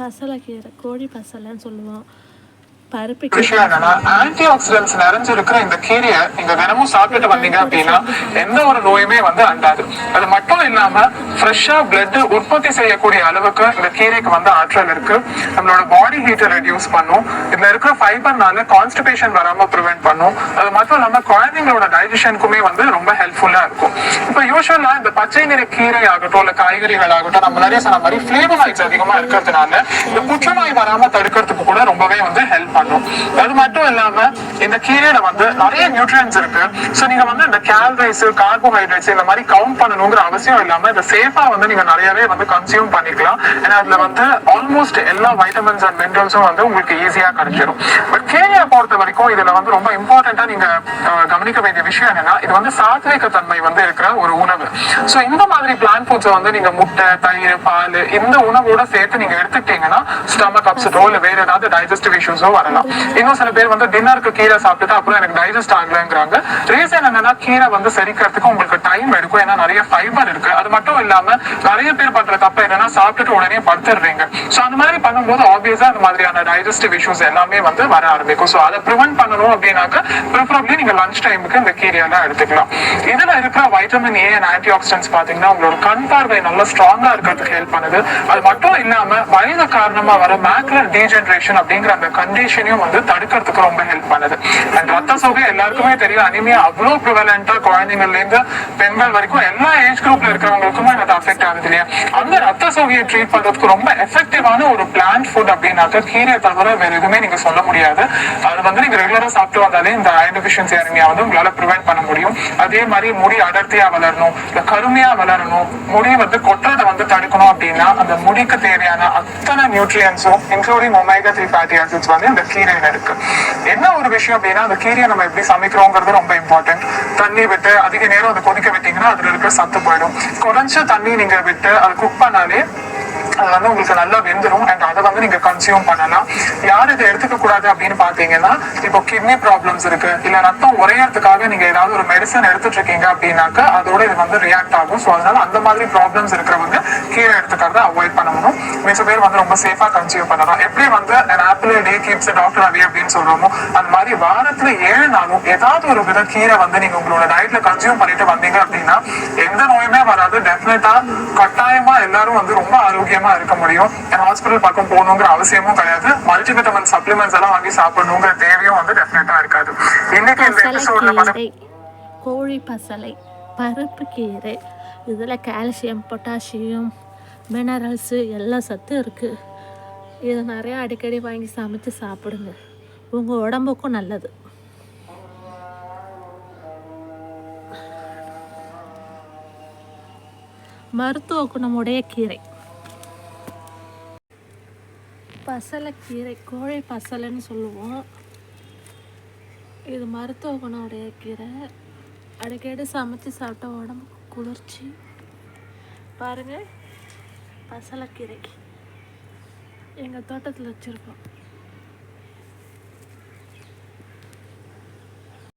பசலை கீரை கோழி பசலைன்னு சொல்லுவோம். பருப்பு விஷயம் என்னன்னா ஆன்டி ஆக்சிடென்ட்ஸ் நிறைஞ்சிருக்கிற இந்த கீரையை நீங்க தினமும் சாப்பிட்டுட்டு வந்தீங்க அப்படின்னா எந்த ஒரு நோயுமே வந்து அண்டாது. அது மட்டும் இல்லாம ஃப்ரெஷ்ஷா பிளட் உற்பத்தி செய்யக்கூடிய அளவுக்கு இந்த கீரைக்கு வந்து ஆற்றல் இருக்கு. நம்மளோட பாடி ஹீட்டை ரெடியூஸ் பண்ணும். இதுல இருக்கிற ஃபைபர்னால கான்ஸ்டிபேஷன் வராம ப்ரிவென்ட் பண்ணும். அது மட்டும் இல்லாம குழந்தைங்களோட டைஜஷனுக்குமே வந்து ரொம்ப ஹெல்ப்ஃபுல்லா இருக்கும். இப்போ யூஸ்வலா இந்த பச்சை நிற கீரை ஆகட்டும் இல்ல காய்கறிகள் ஆகட்டும் நம்ம நிறைய சொன்ன மாதிரி ஃபிளேவனாய்ட்ஸ் அதிகமா இருக்கிறதுனால இந்த புற்றுநோய் வராம தடுக்கிறதுக்கு கூட ரொம்பவே வந்து ஹெல்ப் பண்ணும். அது மட்டும் இல்லாம இந்த கீரையில வந்து நிறைய நியூட்ரியன்ஸ் இருக்கு. சோ நீங்க வந்து இந்த கேலரிஸ் கார்போஹைட்ரேட்ஸ் இந்த மாதிரி கவுண்ட் பண்ணணுங்கிற அவசியம் இல்லாம இதை சேஃபா வந்து நீங்க நிறையவே வந்து கன்சியூம் பண்ணிக்கலாம். ஏன்னா அதுல வந்து ஆல்மோஸ்ட் எல்லா வைட்டமின்ஸ் அண்ட் மினரல்ஸும் வந்து உங்களுக்கு ஈஸியா கிடைச்சிடும் பட் கீரையை பொறுத்த வரைக்கும் இதுல வந்து ரொம்ப இம்பார்ட்டண்டா நீங்க கவனிக்க வேண்டிய விஷயம் என்னன்னா இது வந்து சாத்விக தன்மை வந்து இருக்கிற ஒரு உணவு. சோ இந்த மாதிரி பிளான் ஃபுட்ஸ் வந்து நீங்க முட்டை தயிர் பால் இந்த உணவோட சேர்த்து நீங்க எடுத்துக்கிட்டீங்கன்னா ஸ்டமக் அப்செட்டோ இல்ல வேற ஏதாவது டைஜஸ்டிவ் இஷ்யூஸோ பண்ணலாம் இன்னும் சில பேர் வந்து டின்னருக்கு கீரை சாப்பிட்டுட்டு அப்புறம் எனக்கு டைஜஸ்ட் ஆகலங்கிறாங்க. ரீசன் என்னன்னா கீரை வந்து செரிக்கிறதுக்கு உங்களுக்கு டைம் எடுக்கும். ஏன்னா நிறைய ஃபைபர் இருக்கு. அது மட்டும் இல்லாம நிறைய பேர் பண்ற தப்பு என்னன்னா சாப்பிட்டுட்டு உடனே படுத்துடுறீங்க. சோ அந்த மாதிரி பண்ணும்போது ஆப்வியஸா அந்த மாதிரியான டைஜஸ்டிவ் இஷ்யூஸ் எல்லாமே வந்து வர ஆரம்பிக்கும். சோ அதை ப்ரிவென்ட் பண்ணணும் அப்படின்னாக்க ப்ரிஃபரபிளி நீங்க லஞ்ச் டைமுக்கு இந்த கீரையெல்லாம் எடுத்துக்கலாம். இதுல இருக்கிற vitamin A and antioxidants பாத்தீங்கன்னா உங்களோட கண் பார்வை நல்லா ஸ்ட்ராங்கா இருக்கிறதுக்கு ஹெல்ப் பண்ணுது. அது மட்டும் இல்லாம வயது காரணமா வர மேக்குலர் டீஜென்ரேஷன் அப்படிங்கிற அந்த கண்டிஷன் கண்டிஷனையும் வந்து தடுக்கிறதுக்கு ரொம்ப ஹெல்ப் பண்ணுது. அண்ட் ரத்த சோகை எல்லாருக்குமே தெரியும். அனிமியா அவ்வளவு ப்ரிவலண்டா குழந்தைங்கள்ல இருந்து பெண்கள் வரைக்கும் எல்லா ஏஜ் குரூப்ல இருக்கிறவங்களுக்குமே அது அஃபெக்ட் ஆகுது இல்லையா? அந்த ரத்த ட்ரீட் பண்றதுக்கு ரொம்ப எஃபெக்டிவான ஒரு பிளான் ஃபுட் அப்படின்னாக்க கீரை தவிர வேற எதுவுமே நீங்க சொல்ல முடியாது. அது வந்து நீங்க ரெகுலரா சாப்பிட்டு வந்தாலே இந்த அயன் டெஃபிஷியன்சி அனிமியா வந்து உங்களால ப்ரிவென்ட் பண்ண முடியும். அதே மாதிரி முடி அடர்த்தியா வளரணும் இல்ல கருமையா வளரணும் முடி வந்து கொட்டுறதை வந்து தடுக்கணும் அப்படின்னா அந்த முடிக்கு தேவையான அத்தனை நியூட்ரியன்ஸும் including omega three fatty acids வந்து இந்த கீரையில இருக்கு. என்ன ஒரு விஷயம் அப்படின்னா அந்த கீரையை நம்ம எப்படி சமைக்கிறோங்கிறது ரொம்ப இம்பார்ட்டன்ட் தண்ணி விட்டு அதிக நேரம் அதை கொதிக்க விட்டீங்கன்னா அதுல இருக்கிற சத்து போயிடும். குறைஞ்ச தண்ணி நீங்க விட்டு அதை குக் பண்ணாலே அது வந்து உங்களுக்கு நல்லா வெந்துடும் அண்ட் அதை வந்து நீங்க கன்சியூம் பண்ணலாம். யார் இதை எடுத்துக்க கூடாது அப்படின்னு பாத்தீங்கன்னா இப்போ கிட்னி ப்ராப்ளம்ஸ் இருக்கு. இல்ல ரத்தம் உரையறதுக்காக நீங்க ஏதாவது ஒரு மெடிசன் எடுத்துட்டு இருக்கீங்க அப்படின்னாக்க அதோட இது வந்து ரியாக்ட் ஆகும். ஸோ அதனால அந்த மாதிரி ப்ராப்ளம்ஸ் இருக்கிறவங்க கீரை எடுத்துக்கிறத அவாய்ட் பண்ணணும். மிச்ச பேர் வந்து ரொம்ப சேஃபா கன்சியூம் பண்ணலாம். எப்படி வந்து apple day keeps doctor keeps அப்படின்னு சொல்றோமோ அந்த மாதிரி வாரத்துல ஏழு நாளும் ஏதாவது ஒரு வித கீரை வந்து நீங்க உங்களோட டயட்ல கன்சியூம் பண்ணிட்டு வந்தீங்க அப்படின்னா எந்த நோயுமே வராது. டெஃபினட்டா கட்டாயமா எல்லாரும் வந்து ரொம்ப ஆரோக்கியமா இருக்க முடியும். ஹாஸ்பிட்டல் பக்கம் போகணுங்கிற அவசியமும் கிடையாது. மல்டிவிட்டமின் சப்ளிமெண்ட்ஸ் எல்லாம் வாங்கி சாப்பிடணுங்கிற தேவையும் வந்து டெஃபினட்டா இருக்காது. இன்னைக்கு இந்த எபிசோட்ல கோழி பசலை பருப்பு கீரை இதில் கால்சியம் பொட்டாசியம் மினரல்ஸு எல்லா சத்தும் இருக்குது இதை நிறையா அடிக்கடி வாங்கி சமைச்சு சாப்பிடுங்க. உங்கள் உடம்புக்கும் நல்லது. மருத்துவ குணமுடைய கீரை. பசலைக்கீரை கோழி பசலைன்னு சொல்லுவோம். இது மருத்துவ குணம் உடைய கீரை. அடிக்கடி சமைச்சு சாப்பிட்டா உடம்புக்கு குளிர்ச்சி. பாருங்கள் பசலைக்கீரை எங்கள் தோட்டத்தில் வச்சுருக்கோம்.